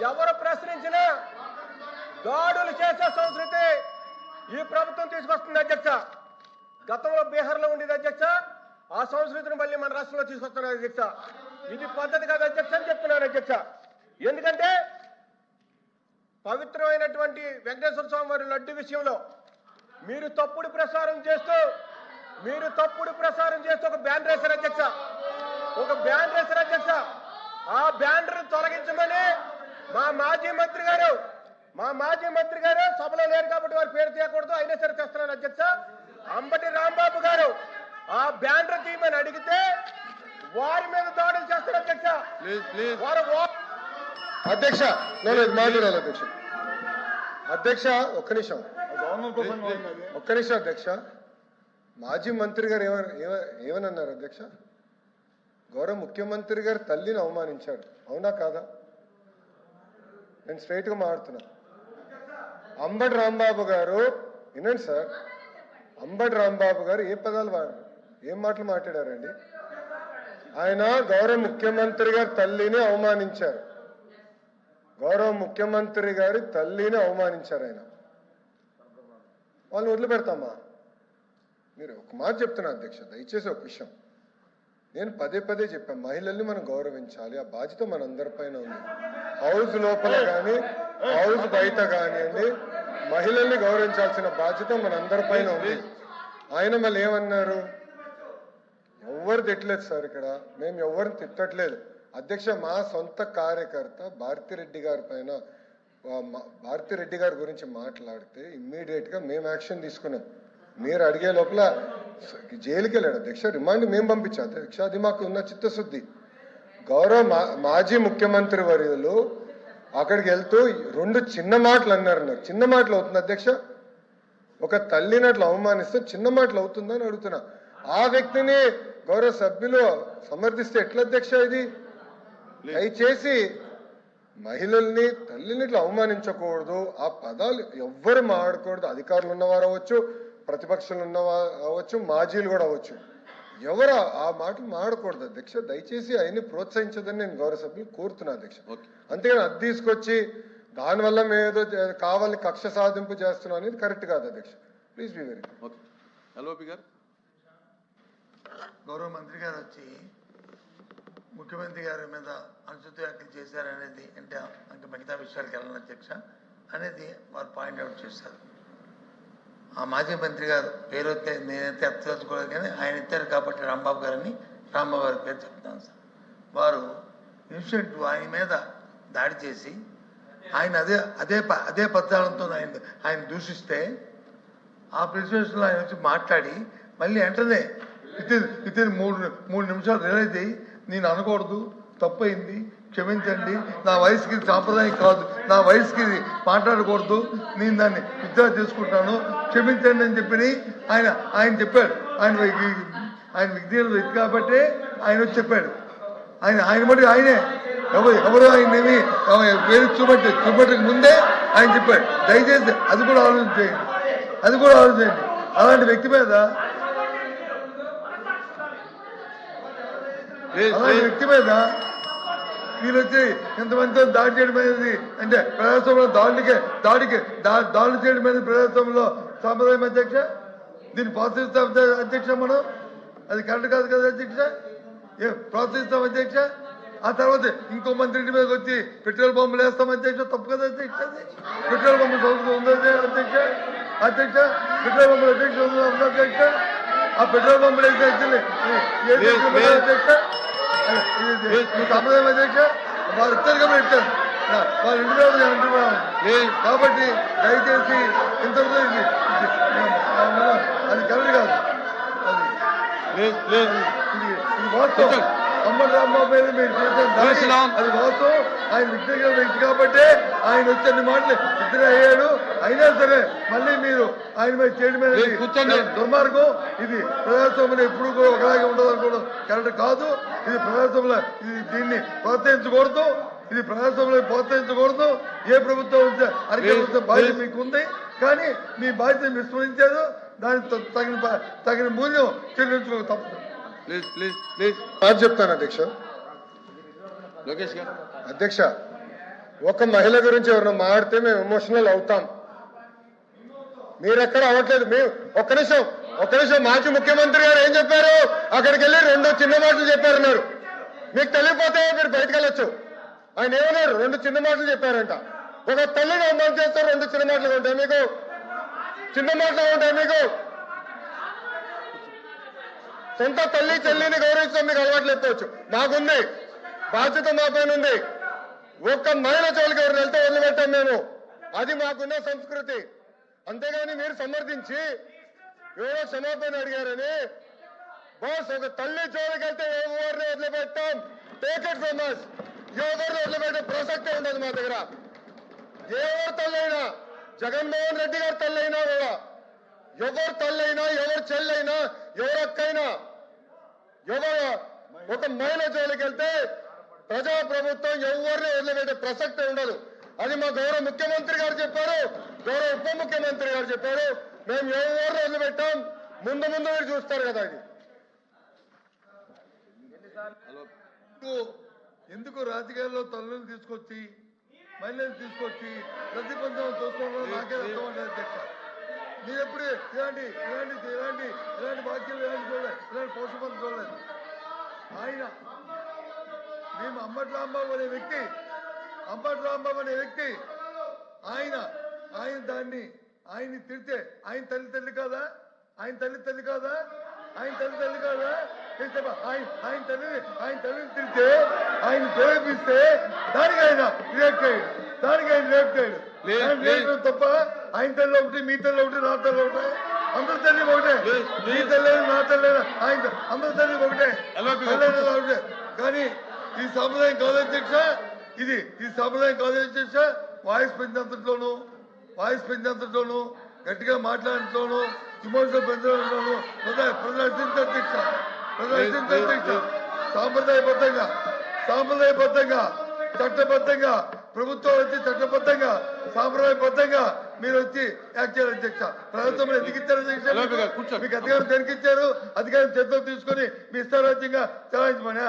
ఎవరు ప్రశ్నించినా దాడులు చేసే సంస్కృతి ఈ ప్రభుత్వం తీసుకొస్తుంది అధ్యక్ష. గతంలో బీహార్లో ఉండేది అధ్యక్ష. ఆ సంస్కృతిని మళ్ళీ మన రాష్ట్రంలో తీసుకొస్తున్నారు అధ్యక్ష. ఇది పద్ధతి కాదు అధ్యక్ష అని చెప్తున్నాను అధ్యక్ష. ఎందుకంటే పవిత్రమైనటువంటి వెంకటేశ్వర స్వామి వారి లడ్డు విషయంలో మీరు తప్పుడు ప్రసారం చేస్తూ మీరు తప్పుడు ప్రసారం చేస్తూ ఒక బ్యాన్ రేసర్ అధ్యక్ష. ఒక బ్యాన్ రేసర్ అధ్యక్ష. మా మాజీ మంత్రి గారు మా మాజీ మంత్రి గారు సభలో లేరు కాబట్టి వారి పేరు తీయకూడదు అయినా సరే తెస్తున్నాను అధ్యక్ష. అంబటి రాంబాబు గారు ఆ బ్యానర్ తీయమని అడిగితే వారి మీద దాడులు చేస్తారు అధ్యక్ష. వారు అధ్యక్ష నేను ఇది మాట్లాడాలి అధ్యక్ష. అధ్యక్ష ఒక్క నిమిషం. ఒక్క నిమిషం అధ్యక్ష. మాజీ మంత్రి గారు ఏమని ఏమ- ఏమని అన్నారు అధ్యక్ష? గౌరవ ముఖ్యమంత్రి గారు తల్లిని అవమానించారు. అవునా కాదా? నేను స్ట్రైట్గా మారుతున్నా. అంబటి రాంబాబు గారు వినండి సార్ అంబటి రాంబాబు గారు ఏ పదాలు వాడారు ఏం మాటలు మాట్లాడారండి? ఆయన గౌరవ ముఖ్యమంత్రి గారి తల్లిని అవమానించారు. గౌరవ ముఖ్యమంత్రి గారి తల్లిని అవమానించారు ఆయన. వాళ్ళని వదిలిపెడతామా? మీరు ఒక మాట చెప్తున్నా అధ్యక్ష దయచేసి ఒక విషయం. నేను పదే పదే చెప్పాను మహిళల్ని మనం గౌరవించాలి ఆ బాధ్యత మన అందరిపైన ఉంది. హౌస్ లోపల కానీ హౌస్ బయట కానివ్వండి మహిళల్ని గౌరవించాల్సిన బాధ్యత మన అందరిపైన ఉంది. ఆయన మళ్ళీ ఏమన్నారు? ఎవ్వరు తిట్టలేదు సార్ ఇక్కడ మేము ఎవరిని తిట్టట్లేదు. అధ్యక్ష మా సొంత కార్యకర్త భారతిరెడ్డి గారి పైన భారతిరెడ్డి గారి గురించి మాట్లాడితే ఇమ్మీడియట్గా మేము యాక్షన్ తీసుకున్నాం. మీరు అడిగే లోపల జైలుకి వెళ్ళాడు అధ్యక్ష రిమాండ్ మేము పంపించాం. అధ్యక్ష అది మాకు ఉన్న చిత్తశుద్ధి. గౌరవ మా- మాజీ ముఖ్యమంత్రి వర్యులు అక్కడికి వెళ్తూ రెండు చిన్న మాటలు అన్నారు నాకు. చిన్న మాటలు అవుతుంది అధ్యక్ష ఒక తల్లిని అట్లా అవమానిస్తే చిన్న మాటలు అవుతుందని అడుగుతున్నా. ఆ వ్యక్తిని గౌరవ సభ్యులు సమర్థిస్తే ఎట్లా అధ్యక్ష ఇది? దయచేసి మహిళల్ని తల్లిని ఇట్లా అవమానించకూడదు. ఆ పదాలు ఎవ్వరు మాడకూడదు అధికారులు ఉన్నవారు అవ్వచ్చు ప్రతిపక్షాలు ఉన్నవారు అవ్వచ్చు మాజీలు కూడా అవ్వచ్చు. ఎవరు ఆ- మాటలు మాడకూడదు అధ్యక్ష దయచేసి ఆయన్ని ప్రోత్సహించదని నేను గౌరవ సభ్యులు కోరుతున్నా అధ్యక్ష అంతేగాని అది తీసుకొచ్చి దానివల్ల మేము ఏదో కావాలని కక్ష సాధింపు చేస్తున్నాం అనేది కరెక్ట్ కాదు అధ్యక్ష please be very okay. LOP గారు? గౌరవ మంత్రి గారు వచ్చి ముఖ్యమంత్రి గారి మీద అనుచిత వ్యాఖ్యలు చేశారనేది అంటే ఇంకా మిగతా విషయాలకు వెళ్ళను అధ్యక్ష అనేది వారు పాయింట్ అవుట్ చేశారు. ఆ మాజీ మంత్రి గారు పేరు నేనైతే ఎత్తదలుచుకోలేదు కానీ ఆయన ఇచ్చారు కాబట్టి రాంబాబు గారని రాంబాబు గారి పేరు చెప్తాను సార్. వారు ఇన్సిడెంట్ ఆయన మీద దాడి చేసి ఆయన అదే అదే అదే పద్యాలతో ఆయన ఆయన దూషిస్తే ఆ ప్రెసిడెన్స్లో ఆయన వచ్చి మాట్లాడి మళ్ళీ వెంటనే వితిన్ వితిన్ మూడు మూడు నిమిషాలు రిలైజ్ అయ్యి నేను అనకూడదు అయింది క్షమించండి. నా వయసుకి సాంప్రదాయం కాదు. నా వయసుకి మాట్లాడకూడదు. నేను దాన్ని విత్డ్రా చేసుకుంటాను. క్షమించండి అని చెప్పి ఆయన ఆయన చెప్పాడు. ఆయన ఆయన విజ్ఞాన వ్యక్తి కాబట్టి ఆయన వచ్చి చెప్పాడు. ఆయన ఆయన మటుకు ఆయనే. ఎవరు ఎవరు ఆయన ఏమి పేరు చూపెట్టి చూపెట్టక ముందే ఆయన చెప్పాడు. దయచేసి అది కూడా ఆలోచించేయండి. అది కూడా ఆలోచించండి అలాంటి వ్యక్తి మీద అలాంటి వ్యక్తి మీద వీళ్ళు వచ్చి ఇంతమందితో దాడి చేయడం అనేది అంటే ప్రజాస్వామ్యంలో దాడికి దాడికి దాడులు చేయడం అనేది ప్రజాస్వామ్యంలో సాంప్రదాయం అధ్యక్ష దీన్ని ప్రోత్సహిస్తాం అధ్యక్ష మనం అది కరెక్ట్ కాదు కదా అధ్యక్ష ఏ ప్రోత్సహిస్తాం అధ్యక్ష ఆ తర్వాత ఇంకో మంత్రి ఇంటి మీదకి వచ్చి పెట్రోల్ పంపులు వేస్తాం అధ్యక్ష తప్పు కదా అధ్యక్ష పెట్రోల్ పంపు సంస్థ ఉందా అధ్యక్ష అధ్యక్ష పెట్రోల్ పంపులు అధ్యక్ష ఉందా అధ్యక్ష ఆ పెట్రోల్ పంపులు వేసే అధ్యక్ష సంప్రదాయం అధ్యక్ష వారు ఇచ్చారు కాబట్టి ఇచ్చారు నా- ఇంటి మీద నేను అంటున్నాను కాబట్టి దయచేసి ఇంతవరకు అది కరెక్ట్ కాదు అది ఇది వాస్తవం రాంబాబు మీద మీరు చేసిన అది వాస్తవం ఆయన వ్యక్తిగత వ్యక్తి కాబట్టి ఆయన వచ్చే మాటలు ఇద్దరు అయ్యాడు అయినా సరే మళ్ళీ మీరు ఆయన మీద చేయడం కూర్చోండి. దుర్మార్గం. ఇది ప్రజాస్వామ్యం ఎప్పుడు కూడా ఒకలాగే ఉండదు అనుకోవడం కరెక్ట్ కాదు. ఇది ప్రజాస్వామ్యంలో ఇది దీన్ని ప్రోత్సహించకూడదు. ఇది ప్రజాస్వామ్యంలో ప్రోత్సహించకూడదు. ఏ ప్రభుత్వం ఉంటే అరికల్సిన బాధ్యత. మీకు ఉంది కానీ మీ బాధ్యత విస్మరించారు దానికి త- తగిన తగిన మూల్యం చెల్లించుకో తప్పదు. Please please please. చెప్తాను అధ్యక్ష. లోకేష్ గారు. అధ్యక్ష ఒక మహిళ గురించి ఎవరైనా మాడితే మేము ఎమోషనల్ అవుతాం. మీరెక్కడ అవ్వట్లేదు? మేము ఒక్క నిమిషం ఒక్క నిమిషం. మాజీ ముఖ్యమంత్రి గారు ఏం చెప్పారు? అక్కడికి వెళ్ళి రెండు చిన్న మాటలు చెప్పారన్నారు. మీకు తెలియపోతే మీరు బయటకు వెళ్ళొచ్చు. ఆయన ఏమన్నారు? రెండు చిన్న మాటలు చెప్పారంట. ఒక తల్లిని అమలు చేస్తే రెండు చిన్న మాటలు ఉంటాయి మీకు? చిన్న మాటలు ఉంటాయి మీకు? సొంత తల్లి చెల్లిని గౌరవించడం మీకు అలవాట్లు ఎత్తవచ్చు. మాకుంది. బాధ్యత మా పైన ఉంది. ఒక్క మహిళ చోలికి ఎవరు వెళ్తే వదిలిపెట్టాం మేము? అది మాకున్న సంస్కృతి. అంతేగాని మీరు సమర్థించి ఎవరో క్షమాపణ అడిగారని బాస్ ఒక తల్లి జోలికెళ్తే ఎవరిని వదిలిపెట్టాం? టేక్ ఇట్ ఫ్రమ్ అస్ ఎవరిని వదిలిపెట్టే ప్రసక్తే ఉండదు మా దగ్గర. ఎవరు తల్లైనా జగన్మోహన్ రెడ్డి గారు తల్లైనా కూడా ఎవరు తల్లైనా ఎవరు చెల్లైనా ఎవరు అక్కైనా ఎవరు ఒక మహిళ జోలికెళ్తే ప్రజాప్రభుత్వం ప్రజా ప్రభుత్వం ఎవరిని వదిలిపెట్టే ప్రసక్తే ఉండదు. అది మా గౌరవ ముఖ్యమంత్రి గారు చెప్పారు. గౌరవ ఉప ముఖ్యమంత్రి గారు చెప్పారు మేము ఎవరిని వదిలిపెట్టాం ముందు ముందు మీరు చూస్తారు కదా ఇది ఎందుకు ఎందుకు రాజకీయాల్లో తల్లులు తీసుకొచ్చి మహిళలు తీసుకొచ్చి ప్రతిబంధం చూసుకోవడం నాకే అర్థం అధ్యక్ష. మీరు ఎప్పుడు ఇలాంటి ఇలాంటి ఇలాంటి ఇలాంటి వాక్యాలు ఇలాంటి చూడలేదు ఇలాంటి పోషకం చూడలేదు. ఆయన మేము అంబటి రాంబాబు అనే వ్యక్తి అంబటి రాంబాబు అనే వ్యక్తి ఆయన ఆయన దాన్ని ఆయన్ని తిడితే ఆయన తల్లి తల్లి కాదా? ఆయన తల్లి తల్లి కాదా? ఆయన తల్లి తల్లి కాదా? తిడితే ఆయన ఆయన తల్లిని ఆయన తల్లిని తిడితే ఆయన ప్రేరేపిస్తే దానికి ఆయన రియాక్ట్ అయ్యాడు దానికి ఆయన లేదు. రియాక్ట్ తప్ప ఆయన తల్లి ఒకటి మీ తల్లి ఒకటి నా తల్లి ఒకటే. అందరి తల్లి ఒకటే. మీ. తల్లి నా తల్లి ఆయన అందరి తల్లి ఒకటే. ఒకటే. కానీ ఈ సాంప్రదాయం కాదు అధ్యక్ష. ఇది ఈ సాంప్రదాయం కాదు అధ్యక్ష. వాయిస్ పెంచేంతట్లోనూ వాయిస్ పెంచేంతట్లోనూ గట్టిగా మాట్లాడటంలోనూ పెంచడంలోనూ ప్రదర్శించే అధ్యక్ష సాంప్రదాయబద్ధంగా సాంప్రదాయబద్ధంగా చట్టబద్ధంగా ప్రభుత్వం వచ్చి చట్టబద్ధంగా సాంప్రదాయబద్ధంగా మీరు వచ్చి యాక్ట్ చేయాలి అధ్యక్ష. ప్రభుత్వం ఎందుకు ఇచ్చారు అధ్యక్ష మీకు? అధికారం దేనికి ఇచ్చారు అధికారం చేతిలో తీసుకొని మీ ఇష్టారాజ్యంగా చలాయించమనా?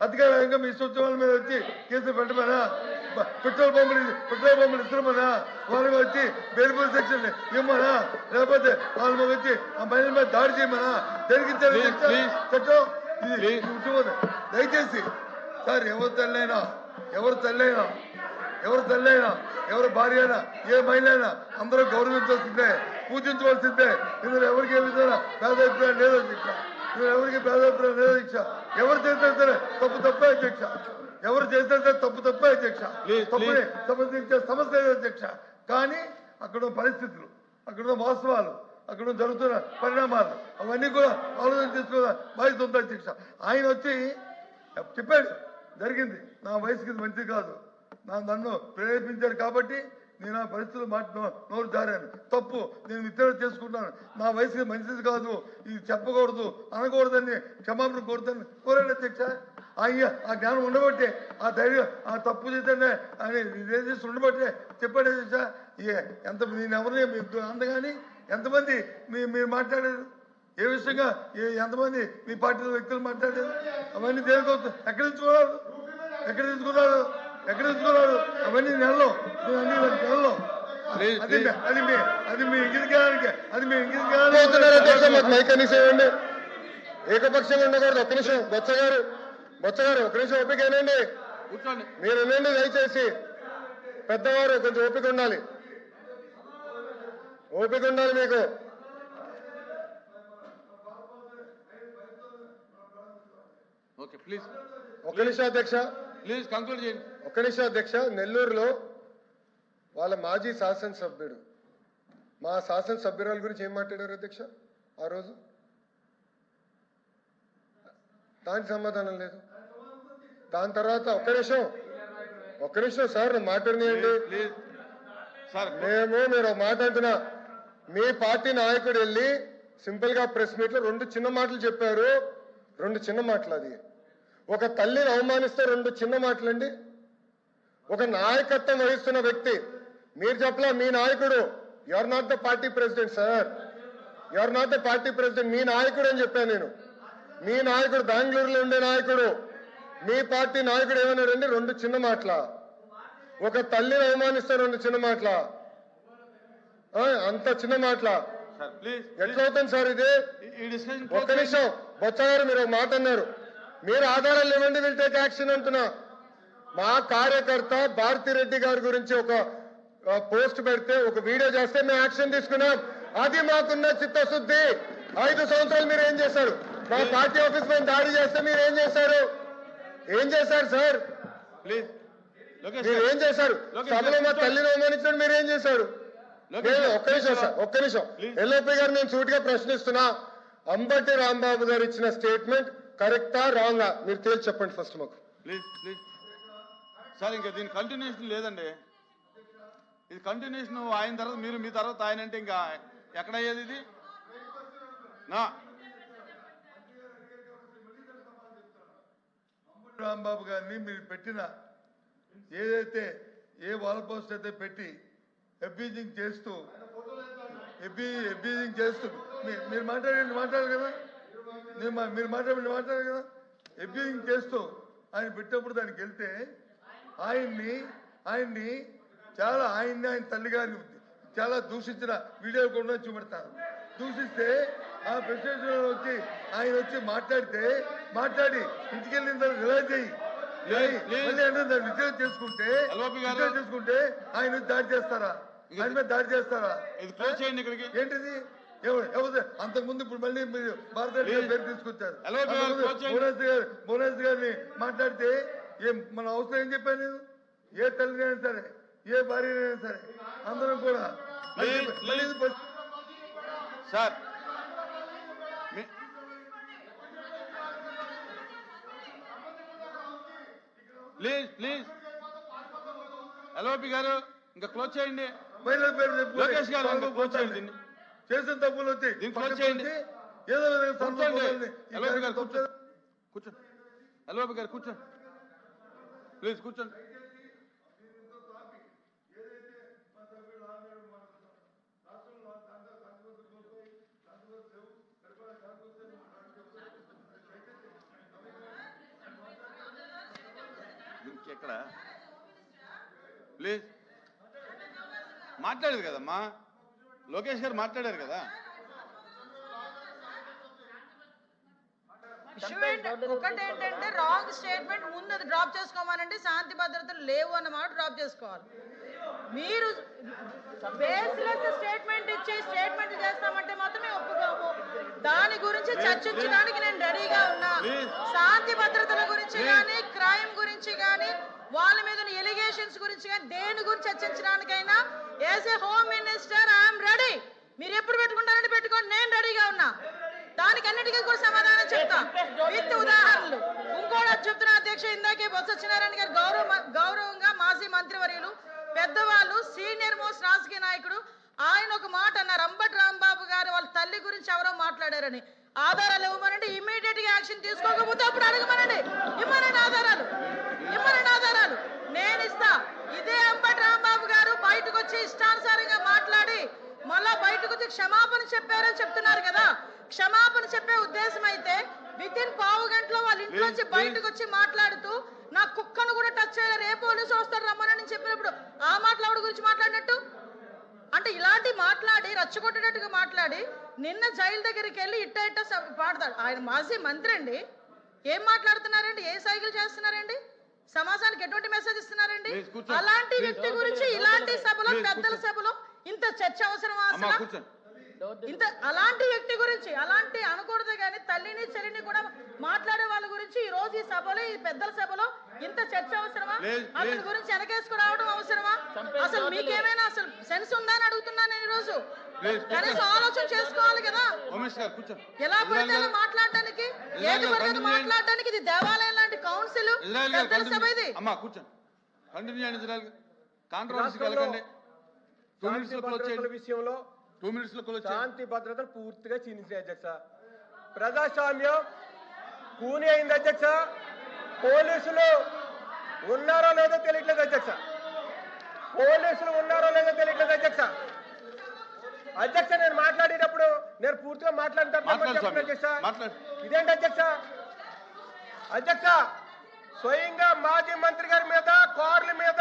అధికారంగా మీ సూచనల మీద వచ్చి కేసులు పెట్టమనా? పెట్రోల్ పంపులు పెట్రోల్ పంపులు ఇస్తున్నామనా వాళ్ళకి వచ్చి బెయిల్బుల్ సెక్షన్ ఇవ్వమనా లేకపోతే వాళ్ళ మీద వచ్చి ఆ మహిళల మీద దాడి చేయమనా? please. చట్టం ఇది. దయచేసి సార్ ఎవరు తల్లైనా ఎవరు తల్లైనా ఎవరు తల్లైనా ఎవరు భార్య అయినా ఏ మహిళ అయినా అందరూ గౌరవించాల్సిందే పూజించవలసిందే. ఇందులో ఎవరికి ఏ విధంగా భేదాభిప్రాయం లేదు అధ్యక్ష. ఇందులో ఎవరికి భేదాభిప్రాయం లేదు అధ్యక్ష. ఎవరు చేసినా సరే తప్పు తప్పే అధ్యక్ష. ఎవరు సరే తప్పు తప్పే అధ్యక్ష. తప్పుని సమస్య లేదు అధ్యక్ష. కానీ అక్కడ పరిస్థితులు అక్కడ వాస్తవాలు అక్కడ జరుగుతున్న పరిణామాలు అవన్నీ కూడా ఆలోచన చేసుకున్న బాధ్యత ఉంది అధ్యక్ష. ఆయన వచ్చి చెప్పాడు జరిగింది. నా వయసుకి మంచిది కాదు. నా నన్ను ప్రేరేపించారు కాబట్టి నేను ఆ పరిస్థితులు మాట నోరు జారాను. తప్పు. నేను విత్తనం చేసుకుంటాను నా వయసుకి మంచిది కాదు. ఇది చెప్పకూడదు. అనకూడదని క్షమాపణ కోరుతాను. కోరాడు అధ్యక్ష. అయ్యా ఆ జ్ఞానం ఉండబట్టే ఆ ధైర్యం ఆ తప్పు చేద్దానే అని చేసి ఉండబట్టే చెప్పాడు అధ్యక్ష. ఏ ఎంత నేను ఎవరిని అందగాని? ఎంతమంది మీ మీరు మాట్లాడారు? ఏ విషయంగా? ఏ ఎంతమంది మీ పార్టీ వ్యక్తులు మాట్లాడారు? అవన్నీ దేనికోసం? ఎక్కడ తెచ్చుకున్నారు ఎక్కడ తెచ్చుకున్నారు ఎక్కడ తెచ్చుకున్నారు అవన్నీ నెలలో అన్ని నెలలో అది. అది మీ అది మీ ఇంగితకానికి అది మీ అధ్యక్ష మాకు అనేసి ఇవ్వండి ఏకపక్షంగా ఉండకూడదు. ఒక్క నిమిషం. బొత్స గారు బొత్స గారు ఒక్క నిమిషం ఓపిక ఏనండి మీరు వినండి దయచేసి పెద్దవారు కొంచెం ఓపిక ఉండాలి. ఓపిక ఉండాలి మీకు. ఓకే ప్లీజ్ ఒక్క నిమిషం అధ్యక్ష. ప్లీజ్ కంక్లూడ్ చేయండి. ఒక్క నిమిషం అధ్యక్ష నెల్లూరులో వాళ్ళ మాజీ శాసనసభ్యుడు మా శాసనసభ్యురాల గురించి ఏం మాట్లాడారు అధ్యక్ష ఆ రోజు? దానికి సమాధానం లేదు. దాని తర్వాత ఒక్క నిమిషం ఒక్క నిమిషం సార్ మాట్లాడినాయండి. మేము మీరు ఒక మాట అంటున్నా. మీ పార్టీ నాయకుడు వెళ్ళి సింపుల్గా ప్రెస్ మీట్లో రెండు చిన్న మాటలు చెప్పారు. రెండు చిన్న మాటలు అది. ఒక తల్లిని అవమానిస్తే రెండు చిన్న మాటలండి. ఒక నాయకత్వం వహిస్తున్న వ్యక్తి మీరు చెప్పలా మీ నాయకుడు are not the party president sir are not the party president మీ నాయకుడు అని చెప్పాను నేను. మీ నాయకుడు బెంగళూరులో ఉండే నాయకుడు మీ పార్టీ నాయకుడు ఏమన్నాడండి? రెండు చిన్న మాటల. ఒక తల్లిని అవమానిస్తారు రెండు చిన్న మాటల. అంత చిన్న మాటల. సార్ ప్లీజ్ ఎట్లా అవుతుంది సార్ ఇది? ఒక్క నిమిషం. బొత్స గారు మీరు ఒక మాట అన్నారు. మీరు ఆధారాలు ఇవ్వండి విల్ టేక్ యాక్షన్ అంటున్నా. మా కార్యకర్త భారతిరెడ్డి గారి గురించి ఒక పోస్ట్ పెడితే ఒక వీడియో చేస్తే మేము యాక్షన్ తీసుకున్నాం. అది మాకున్న చిత్తశుద్ధి. ఐదు సంవత్సరాలు మీరు ఏం చేశారు? మా పార్టీ ఆఫీస్ పైన దాడి చేస్తే మీరు ఏం చేశారు? ఏం చేశారు సార్? ప్లీజ్. మీరు. ఏం చేశారు? సభలో మా తల్లిని అవమానించడం మీరు ఏం చేశారు? ఒక్క నిమిషం సార్ ఒక్క నిమిషం. ఎల్ఓపి గారు నేను సూటిగా ప్రశ్నిస్తున్నా. అంబటి రాంబాబు గారు ఇచ్చిన స్టేట్మెంట్ కరెక్టా రాంగా? మీరు తేల్చి చెప్పండి ఫస్ట్ మాకు. ప్లీజ్ ప్లీజ్ సార్ ఇంకా దీని కంటిన్యూషన్ లేదండి. ఇది కంటిన్యూషన్ ఆయన తర్వాత మీరు మీ తర్వాత ఆయన అంటే ఇంకా ఎక్కడ అయ్యేది ఇది? నా. రాంబాబు గారిని మీరు పెట్టిన ఏదైతే ఏ వాల్ పోస్ట్ అయితే పెట్టి అబ్యూజింగ్ చేస్తూ అబ్యూ అబ్యూజింగ్ చేస్తూ మీ- మీరు మాట్లాడండి మాట్లాడారు కదా? నేను మీరు మాట్లాడండి మాట్లాడారు కదా? అబ్యూజింగ్ చేస్తూ ఆయన పెట్టినప్పుడు దానికి వెళ్తే ఆయన్ని ఆయన్ని చాలా ఆయన్ని ఆయన తల్లి గారిని చాలా దూషించిన వీడియోలు కూడా చూపెడతారు దూషిస్తే ఆ ప్రెసిడెంట్ వచ్చి ఆయన వచ్చి మాట్లాడితే మాట్లాడి ఇంటికి వెళ్ళిన తర్వాత రిలైజ్ అయ్యి. దాన్ని విజయం చేసుకుంటే. విజయం చేసుకుంటే ఆయన దాడి చేస్తారా? ఆయన మీద దాడి చేస్తారా? ఏంటిది? అంతకుముందు ఇప్పుడు మళ్ళీ మీరు భారతదేశ. పేరు తీసుకొచ్చారు. భువనేశ్వర్ గారు భువనేశ్వర్ గారిని మాట్లాడితే ఏం మన అవసరం ఏం చెప్పాను నేను ఏ తల్లినైనా సరే ఏ భార్యనైనా సరే అందరం కూడా. Sir please please. ఎల్ఓపి గారు ఇంకా క్లోజ్ చేయండి. లోకేష్ గారు ఇంకా క్లోజ్ చేయండి. చేసిన తప్పులు వచ్చి దీన్ని పక్కకు క్లోజ్ చేయండి. వచ్చి ఏదో విధంగా కూర్చోండి. ఎల్ఓపి గారు కూర్చోండి. ప్లీజ్ కూర్చోండి. ఇంకెక్కడ? ప్లీజ్. మాట్లాడేది కదమ్మా. లోకేష్ గారు మాట్లాడారు కదా. ఇష్యూ ఒకటి ఏంటంటే రాంగ్ స్టేట్మెంట్ ముందు అది డ్రాప్ చేసుకోమనండి శాంతి భద్రతలు లేవు అన్నమాట డ్రాప్ చేసుకోవాలి. మీరు బేస్లెస్ స్టేట్మెంట్ ఇచ్చి స్టేట్మెంట్ చేస్తామంటే మాత్రం మేము ఒప్పుకోము. దాని గురించి చర్చించడానికి నేను రెడీగా ఉన్నా. శాంతి భద్రతల గురించి. కానీ క్రైమ్ గురించి కానీ వాళ్ళ మీద ఎలిగేషన్స్ గురించి కానీ దేని గురించి చర్చించడానికైనా as a home minister I'm ready మీరు ఎప్పుడు పెట్టుకుంటారంటే పెట్టుకోండి నేను రెడీగా ఉన్నా. దానికి అన్నిటికీ కూడా సమాధానం చెప్తా. విత్ ఉదాహరణలు. ఇంకోటి చెప్తున్న అధ్యక్ష ఇందాకే బొత్స సత్యనారాయణ గారు గౌరవ గౌరవంగా మాజీ మంత్రివర్యులు పెద్దవాళ్ళు సీనియర్ మోస్ట్ రాజకీయ నాయకుడు ఆయన ఒక మాట అన్నారు. అంబటి రాంబాబు గారు వాళ్ళ తల్లి గురించి ఎవరో మాట్లాడారని. ఆధారాలు ఇవ్వమనండి. ఇమ్మీడియట్గా యాక్షన్ తీసుకోకపోతే అప్పుడు అడగమనండి. ఇమ్మనండి ఆధారాలు. ఇమ్మనండి ఆధారాలు. నేను ఇస్తా. ఇదే అంబటి రాంబాబు గారు బయటకు వచ్చి ఇష్టానుసారంగా మాట్లాడి మళ్ళా బయటకు వచ్చి క్షమాపణ చెప్పారని చెప్తున్నారు కదా. క్షమాపణ చెప్పే ఉద్దేశం అయితే విత్ ఇన్ పావు గంటలో వాళ్ళ ఇంట్లోంచి బయటకు వచ్చి మాట్లాడుతూ నా కుక్కను కూడా టచ్ చేయలేరు. ఏ పోలీసు వస్తాడు రమ్మనని చెప్పినప్పుడు ఆ మాట్లాడు గురించి మాట్లాడినట్టు? అంటే ఇలాంటి మాట్లాడి రచ్చగొట్టేటట్టుగా మాట్లాడి నిన్న జైలు దగ్గరికి వెళ్ళి ఇట్ట ఇట్ట పాడతాడు. ఆయన మాజీ మంత్రి అండి. ఏం మాట్లాడుతున్నారండి? ఏ సైకిల్ చేస్తున్నారండి? సమాజానికి ఎటువంటి మెసేజ్ ఇస్తున్నారండి. అలాంటి. వ్యక్తి గురించి ఇలాంటి సభలో పెద్దల. సభలో ఇంత చర్చ అవసరమా అసలు? ఇంత అలాంటి వ్యక్తి గురించి అలాంటి అనకూడదు కానీ తల్లిని చెల్లిని కూడా మాట్లాడే వాళ్ళ గురించి ఈ రోజు ఈ సభలో ఈ పెద్దల సభలో ఇంత చర్చ అవసరమా? అతని. గురించి వెనకేసుకు రావడం అవసరమా అసలు మీకేమైనా అసలు సెన్స్ ఉందా అని అడుగుతున్నాను నేను ఈ రోజు కనీసం ఆలోచన చేసుకోవాలి కదా. ఎలా పడితే మాట్లాడడానికి ఏది పడితే. మాట్లాడడానికి ఇది దేవాలయం లాంటి కౌన్సిల్ సభ ఇది? అమ్మా కూర్చోండి కంటిన్యూ చేయండి ఇజ్రాయెల్ టూ మినిట్స్లో విషయంలో టూ మినిట్స్లో క్లోజ్ చేయండి. శాంతి భద్రతలు పూర్తిగా క్షీణించినాయి అధ్యక్ష. ప్రజాస్వామ్యం కూని అయింది అధ్యక్ష. పోలీసులు ఉన్నారో లేదో తెలియట్లేదు అధ్యక్ష. పోలీసులు ఉన్నారో లేదో తెలియట్లేదు అధ్యక్ష. అధ్యక్ష నేను మాట్లాడేటప్పుడు నేను పూర్తిగా మాట్లాడతాను ఇదేంటి అధ్యక్ష? అధ్యక్ష స్వయంగా మాజీ మంత్రి గారి మీద కార్ల మీద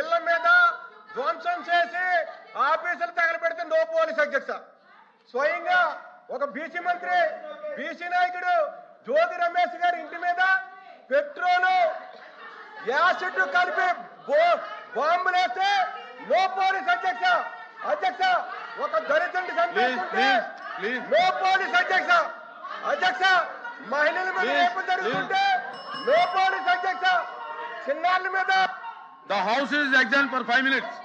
ఇళ్ళ మీద ధ్వంసం చేసి ఆఫీసులు తగలబెడితే నో పోలీస్ అధ్యక్ష. స్వయంగా ఒక బీసీ మంత్రి బీసీ నాయకుడు జ్యోతి రమేష్ గారి ఇంటి మీద పెట్రోలు యాసిడ్ కలిపి బాంబులేస్తే నో పోలీస్ అధ్యక్ష. అధ్యక్ష ఒక దళితుడిని చంపేస్తుంటే. నో పోలీస్ అధ్యక్ష అధ్యక్ష మహిళల మీద రేపు జరుగుతుంటే నో పోలీస్ అధ్యక్ష చిన్నారుల మీద. The house is exam for five minutes